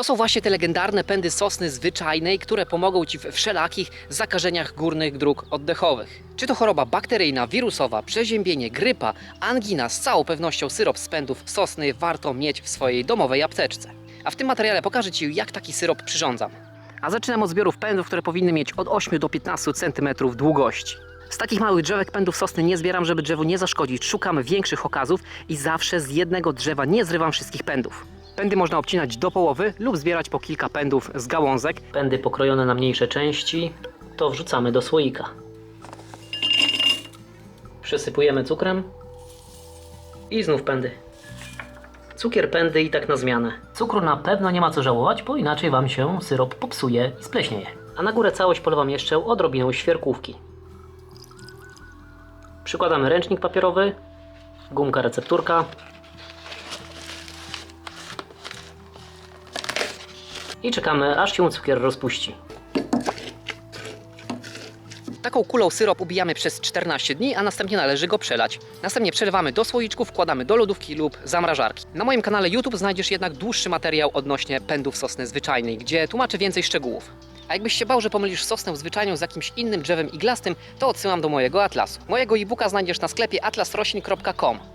To są właśnie te legendarne pędy sosny zwyczajnej, które pomogą Ci we wszelakich zakażeniach górnych dróg oddechowych. Czy to choroba bakteryjna, wirusowa, przeziębienie, grypa, angina, z całą pewnością syrop z pędów sosny warto mieć w swojej domowej apteczce. A w tym materiale pokażę Ci, jak taki syrop przyrządzam. A zaczynam od zbiorów pędów, które powinny mieć od 8 do 15 cm długości. Z takich małych drzewek pędów sosny nie zbieram, żeby drzewu nie zaszkodzić. Szukam większych okazów i zawsze z jednego drzewa nie zrywam wszystkich pędów. Pędy można obcinać do połowy lub zbierać po kilka pędów z gałązek. Pędy pokrojone na mniejsze części to wrzucamy do słoika. Przesypujemy cukrem i znów pędy. Cukier pędy i tak na zmianę. Cukru na pewno nie ma co żałować, bo inaczej Wam się syrop popsuje i spleśnieje. A na górę całość polewam jeszcze odrobiną świerkówki. Przykładamy ręcznik papierowy, gumka recepturka i czekamy aż się cukier rozpuści. Taką kulą syrop ubijamy przez 14 dni, a następnie należy go przelać. Następnie przelewamy do słoiczków, wkładamy do lodówki lub zamrażarki. Na moim kanale YouTube znajdziesz jednak dłuższy materiał odnośnie pędów sosny zwyczajnej, gdzie tłumaczę więcej szczegółów. A jakbyś się bał, że pomylisz sosnę zwyczajną z jakimś innym drzewem iglastym, to odsyłam do mojego atlasu. Mojego e-booka znajdziesz na sklepie atlasroślin.com.